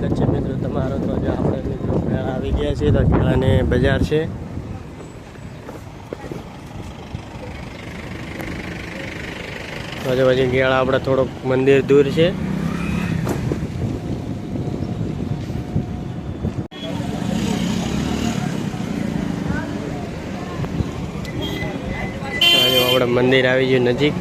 સ્વાગત છે મિત્રો તમારો તો જો આપણે મિત્રો મેળા આવી ગયા છીએ તો કેળાને બજાર છે. આજુબાજુ કેળા આપણે થોડોક મંદિર દૂર છે. આપણે મંદિર આવી ગયું નજીક.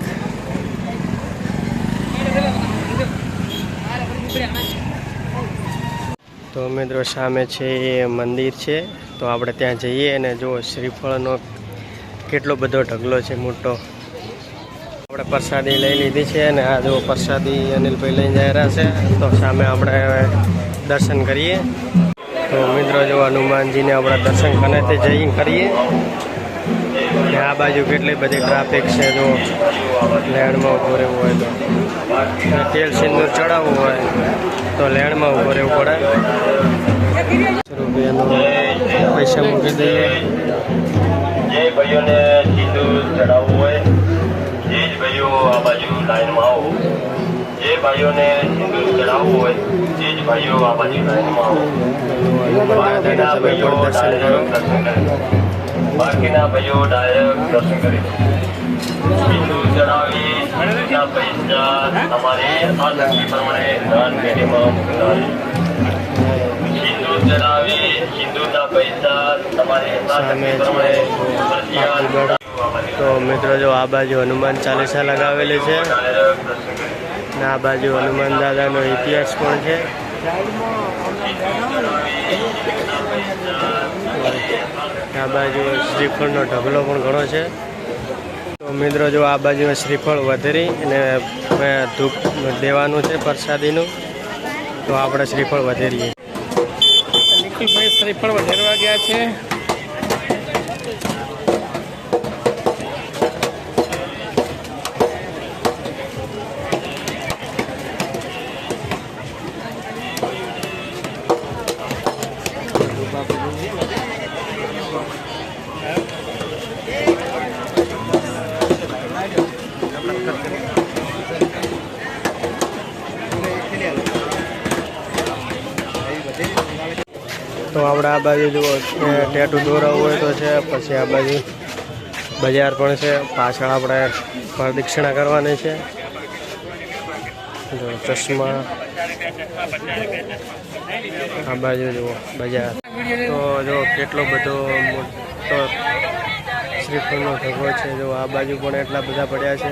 તો મિત્રો સામે છે એ મંદિર છે. તો આપણે ત્યાં જઈએ અને જો શ્રીફળનો કેટલો બધો ઢગલો છે મોટો. આપણે પ્રસાદી લઈ લીધી છે અને આ જો પ્રસાદી અનિલભાઈ લઈને જઈ રહ્યા છે. તો સામે આપણે દર્શન કરીએ. તો મિત્રો જો હનુમાનજીને આપણે દર્શન તે જઈ કરીએ. આ બાજુ કેટલી બધી ટ્રાફિક છે જો લેન્ડમાં ઊભો રહેવું હોય તો. તેલ સિંદૂર ચડાવવું હોય તો લેન્ડમાં ઊભો રહેવું પડે. રૂપિયાનો પૈસા મૂકી દઈએ. જે ભાઈઓને સિંદૂર ચડાવવું હોય એ જ ભાઈઓ આ બાજુ લાઈનમાં આવો. જે ભાઈઓને સીધું ચડાવવું હોય તે જ ભાઈઓ આ બાજુ બાકીના ભાઈઓ ડાયરેક્ટ દર્શન કરે. બાકીના ભાઈઓ ડાયરેક્ટ દર્શન કરી. સીધું ચડાવી સીધુના પૈસા તમારે આ શક્તિ પ્રમાણે દાન પેઢીમાં મૂકતા સિંદૂર ચડાવી સિંદૂરના પૈસા તમારે સામે છે તો મિત્રો જો આ બાજુ હનુમાન ચાલીસા લગાવેલી છે. ને આ બાજુ હનુમાન દાદાનો ઇતિહાસ પણ છે. આ બાજુ શ્રીફળનો ઢગલો પણ ઘણો છે. તો મિત્રો, જો આ બાજુ શ્રીફળ વધેરી અને ધૂપ દેવાનું છે પ્રસાદીનું, તો આપણે શ્રીફળ વધેરીએ. નિખિલભાઈ, શ્રીફળ વધેરવા ગયા છે. તો આપણે આ બાજુ જુઓ ટેટુ દોરાવવું હોય તો છે, પછી આ બાજુ બજાર પણ છે, પાછળ આપણે પ્રદક્ષિણા કરવાની છે. જો ચશ્મા. આ બાજુ જુઓ, બજાર. તો જો કેટલો બધો મોટો શ્રીફળનો ઢગો છે, જો આ બાજુ પણ એટલા બધા પડ્યા છે.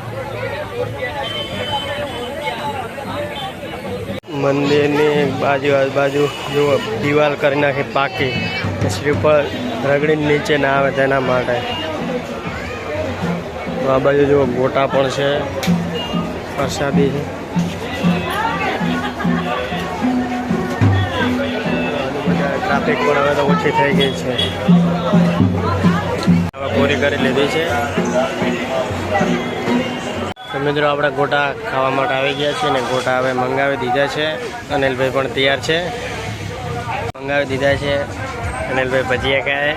મંદિરની બાજુ, આજુબાજુ જુઓ, દિવાલ કરી નાખી પાકી. શ્રીફળ રગડીને નીચે ના આવે તેના માટે. આ બાજુ જુઓ, ગોટા પણ છે. પ્રસાદી છે. ટ્રાફિક પણ હવે તો ઓછી થઈ ગઈ છે. પૂરી કરી લીધી છે. તો મિત્રો આપણે ગોટા ખાવા માટે આવી ગયા છે ને ગોટા હવે મંગાવી દીધા છે. અનિલભાઈ પણ તૈયાર છે. મંગાવી દીધા છે. અનિલભાઈ ભજીયા ખાય.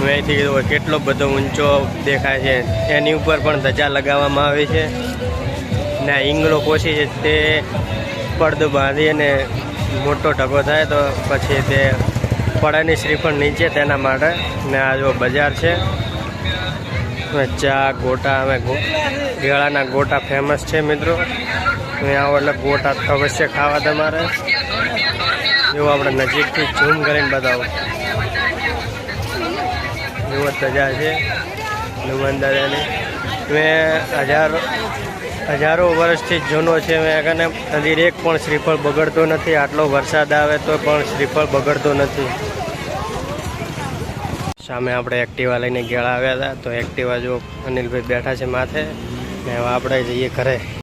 મેં અહીંથી કીધું કેટલો બધો ઊંચો દેખાય છે. એની ઉપર પણ ધજા લગાવવામાં આવી છે. ને ઈંગલો કોશી છે તે પડદો બાંધી અને મોટો ઢગો થાય તો પછી તે પડાની શ્રીફળ નીચે તેના માટે. ને આ જો બજાર છે. ચા, ગોટા અમે ગેળાના ગોટા ફેમસ છે મિત્રો. અહીં આવો એટલે ગોટા અવશ્ય ખાવા તમારે. જેવું આપણે નજીકથી ઝૂમ કરીને બતાવો. જેવો તજા છે. હનુમાન દાદાની મેં હજારો હજારો વર્ષથી જૂનો છે. મેં કને નદી એક પણ શ્રીફળ બગડતો નથી. આટલો વરસાદ આવે તો પણ શ્રીફળ બગડતો નથી. સામે આપણે એક્ટિવા લઈને ગેળા આવ્યા હતા. તો એક્ટિવા જો અનિલભાઈ બેઠા છે માથે, ને હવે આપણે જઈએ ઘરે.